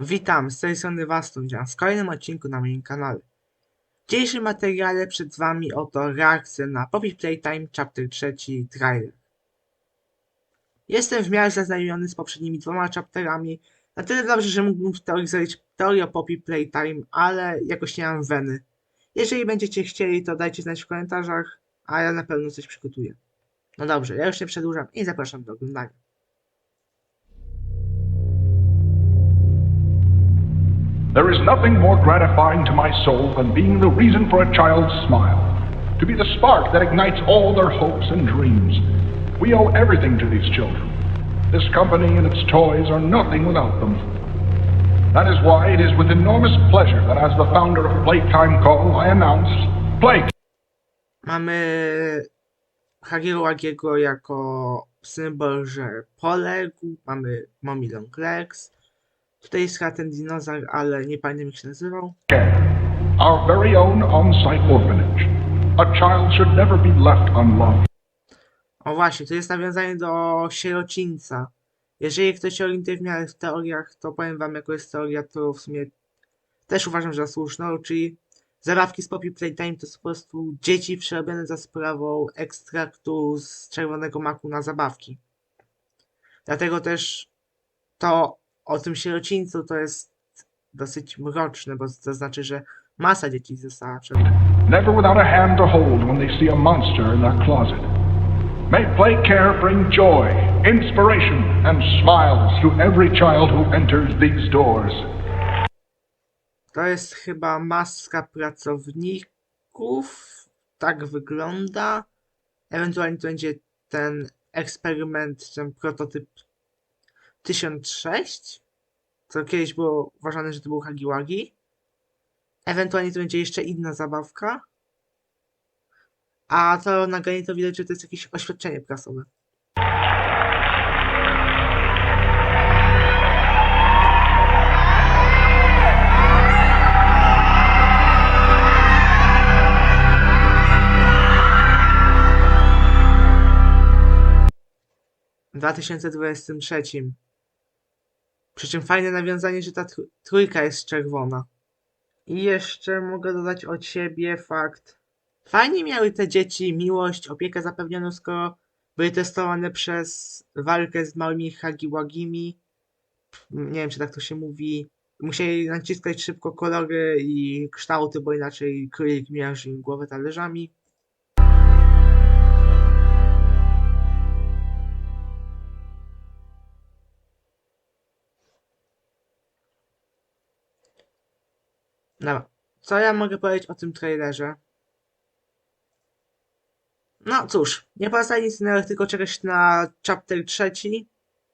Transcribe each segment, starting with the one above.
Witam, z tej strony Wastundzian w kolejnym odcinku na moim kanale. W dzisiejszym materiale przed Wami oto reakcja na Poppy Playtime Chapter 3 trailer. Jestem w miarę zaznajomiony z poprzednimi dwoma chapterami, na tyle dobrze, że mógłbym w teorii zrobić teorię o Poppy Playtime, ale jakoś nie mam weny. Jeżeli będziecie chcieli, to dajcie znać w komentarzach, a ja na pewno coś przygotuję. No dobrze, ja już nie przedłużam i zapraszam do oglądania. There is nothing more gratifying to my soul than being the reason for a child's smile, to be the spark that ignites all their hopes and dreams. We owe everything to these children. This company and its toys are nothing without them. That is why it is with enormous pleasure that as the founder of Playtime Call I announce Play Mamy Hagiego Łagiego jako symbol, że poległ. Mamy Mommy Long Legs. Tutaj jest chyba ten dinozaur, ale nie pamiętam jak się nazywał. Our very own on-site orphanage. A child should never be left unloved. O właśnie, to jest nawiązanie do sierocińca. Jeżeli ktoś się orientuje w miarę w teoriach, to powiem wam, jako jest teoria, to w sumie też uważam, że słuszną, czyli zabawki z Poppy Playtime to są po prostu dzieci przerobione za sprawą ekstraktu z czerwonego maku na zabawki. Dlatego też to o tym sierocińcu to jest dosyć mroczne, bo to znaczy, że masa dzieci została przerobiona. never without a hand to hold when they see a monster in that closet. May Play Care bring joy, inspiration, and smiles to every child who enters these doors. To jest chyba maska pracowników. Tak wygląda. Ewentualnie to będzie ten eksperyment, ten prototyp 1006. Co kiedyś było uważane, że to był Hagiwagi. Ewentualnie to będzie jeszcze inna zabawka. A to nagranie to widać, że to jest jakieś oświadczenie prasowe. W 2023. Przy czym fajne nawiązanie, że ta tr- trójka jest czerwona. I jeszcze mogę dodać od siebie fakt. Fajnie miały te dzieci miłość, opiekę zapewnioną, skoro były testowane przez walkę z małymi hagiłagimi. Nie wiem, czy tak to się mówi. Musieli naciskać szybko kolory i kształty, bo inaczej królik miażdży im głowę talerzami. Dobra. Co ja mogę powiedzieć o tym trailerze? No cóż, nie pozostaje nic innego, tylko czekać na chapter trzeci.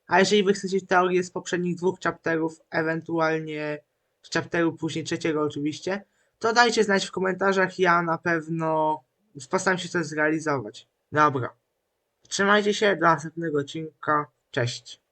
A jeżeli wy chcecie teorię z poprzednich dwóch chapterów, ewentualnie z chapteru później trzeciego oczywiście, to dajcie znać w komentarzach, ja na pewno postaram się to zrealizować. Dobra. Trzymajcie się, do następnego odcinka. Cześć.